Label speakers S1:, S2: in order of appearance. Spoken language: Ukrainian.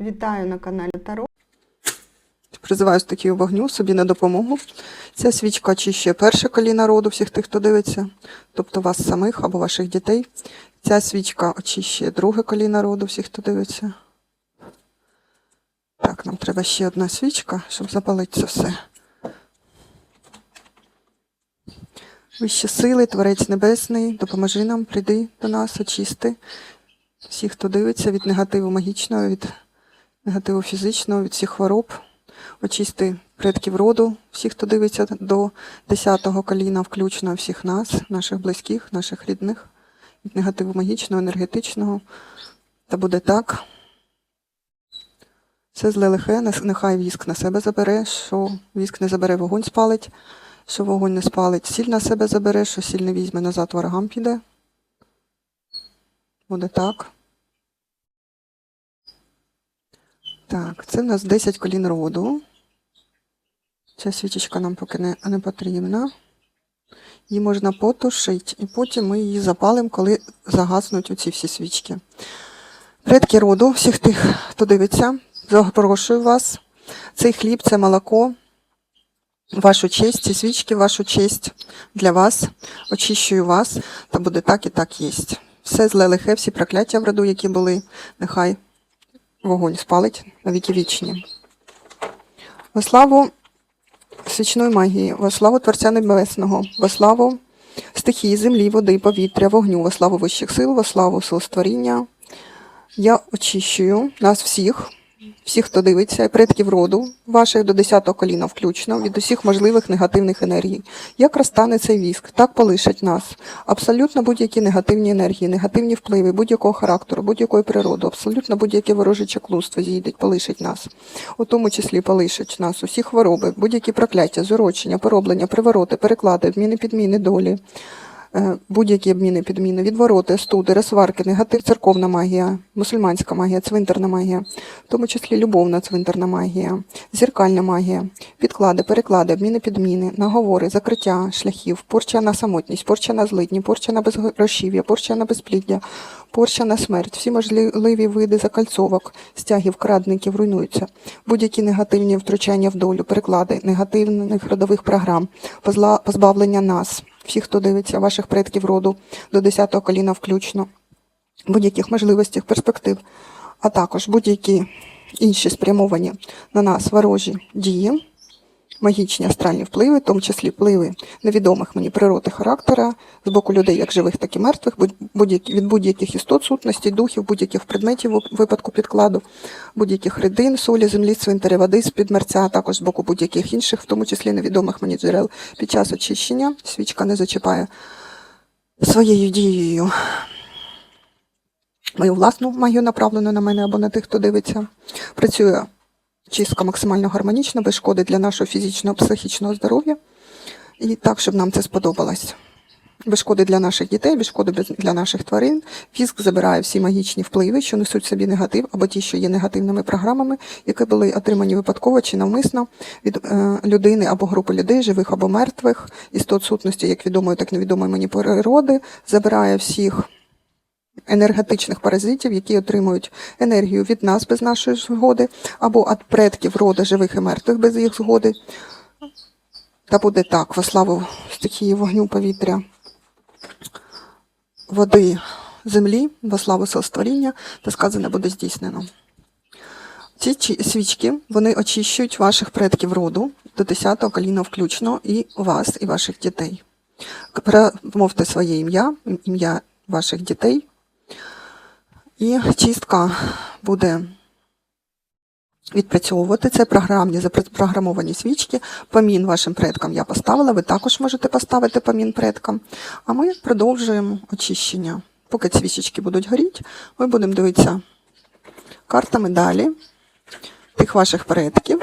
S1: Вітаю на каналі Таро.
S2: Призиваю стихію вогню собі на допомогу. Ця свічка очищує перше коліна роду, всіх тих, хто дивиться, тобто вас самих або ваших дітей. Ця свічка очищує друге коліна роду, всіх, хто дивиться. Так, нам треба ще одна свічка, щоб запалити це все. Вищі сили, Творець Небесний, допоможи нам, прийди до нас, очисти всіх, хто дивиться від негативу магічного, від негативу фізичного, від всіх хвороб. Очисти предків роду, всіх, хто дивиться до 10-го коліна, включно всіх нас, наших близьких, наших рідних, від негативу магічного, енергетичного. Та буде так. Все зле лихе, нехай віск на себе забере, що віск не забере, вогонь спалить, що вогонь не спалить, сіль на себе забере, що сіль не візьме назад ворогам піде. Буде так. Так, це в нас 10 колін роду. Ця свічечка нам поки не, не потрібна. Її можна потушити, і потім ми її запалимо, коли загаснуть оці всі свічки. Предки роду, всіх тих, хто дивиться, запрошую вас. Цей хліб, це молоко, вашу честь, ці свічки, вашу честь для вас. Очищую вас, та буде так і так єсть. Все зле лихе, всі прокляття в роду, які були, нехай вогонь спалить на віки вічні. Во славу свічної магії, во славу Творця Небесного, во славу стихії, землі, води, повітря, вогню, во славу вищих сил, во славу сил створіння. Я очищую нас всіх, всіх, хто дивиться, предків роду ваших до 10-го коліна включно, від усіх можливих негативних енергій. Як розтане цей віск, так полишать нас. Абсолютно будь-які негативні енергії, негативні впливи будь-якого характеру, будь-якої природи, абсолютно будь-яке вороже чаклунство зійдеть, полишить нас. У тому числі полишить нас усі хвороби, будь-які прокляття, зурочення, пороблення, привороти, переклади, вміни підміни долі. Е, Будь-які обміни, підміни, відвороти, студи, ресварки, негатив, церковна магія, мусульманська магія, цвинтарна магія, в тому числі любовна цвинтарна магія, зіркальна магія, підклади, переклади, обміни, підміни, наговори, закриття шляхів, порча на самотність, порча на злидні, порча на безгрошів'я, порча на безпліддя, порча на смерть, всі можливі види закальцовок, стягів, крадників руйнуються. Будь-які негативні втручання в долю, переклади, негативних родових програм, позбавлення нас, всіх, хто дивиться, ваших предків роду до 10-го коліна включно, будь-яких можливостей, перспектив, а також будь-які інші спрямовані на нас ворожі дії, магічні астральні впливи, в тому числі впливи невідомих мені природи характера з боку людей, як живих, так і мертвих, від будь-яких істот, сутностей, духів, будь-яких предметів випадку підкладу, будь-яких рідин, солі, землі, цвинтаря, води з під мерця, а також з боку будь-яких інших, в тому числі невідомих мені джерел. Під час очищення свічка не зачіпає своєю дією мою власну магію, направлену на мене або на тих, хто дивиться. Працює чистка максимально гармонічно, без шкоди для нашого фізичного, психічного здоров'я. І так, щоб нам це сподобалось. Без шкоди для наших дітей, без шкоди для наших тварин. Віск забирає всі магічні впливи, що несуть собі негатив, або ті, що є негативними програмами, які були отримані випадково чи навмисно від е, людини або групи людей, живих або мертвих, істот сутності, як відомої, так невідомої мені природи, забирає всіх енергетичних паразитів, які отримують енергію від нас без нашої згоди, або від предків роду живих і мертвих без їх згоди. Та буде так, во славу стихії вогню, повітря, води, землі, во славу створіння, та сказане буде здійснено. Ці свічки вони очищують ваших предків роду до 10-го коліна включно і вас, і ваших дітей. Промовте своє ім'я, ім'я ваших дітей, і чистка буде відпрацьовувати це програмні запрограмовані свічки. Помін вашим предкам я поставила. Ви також можете поставити помін предкам. А ми продовжуємо очищення. Поки свічечки будуть горіти, ми будемо дивитися картами далі тих ваших предків.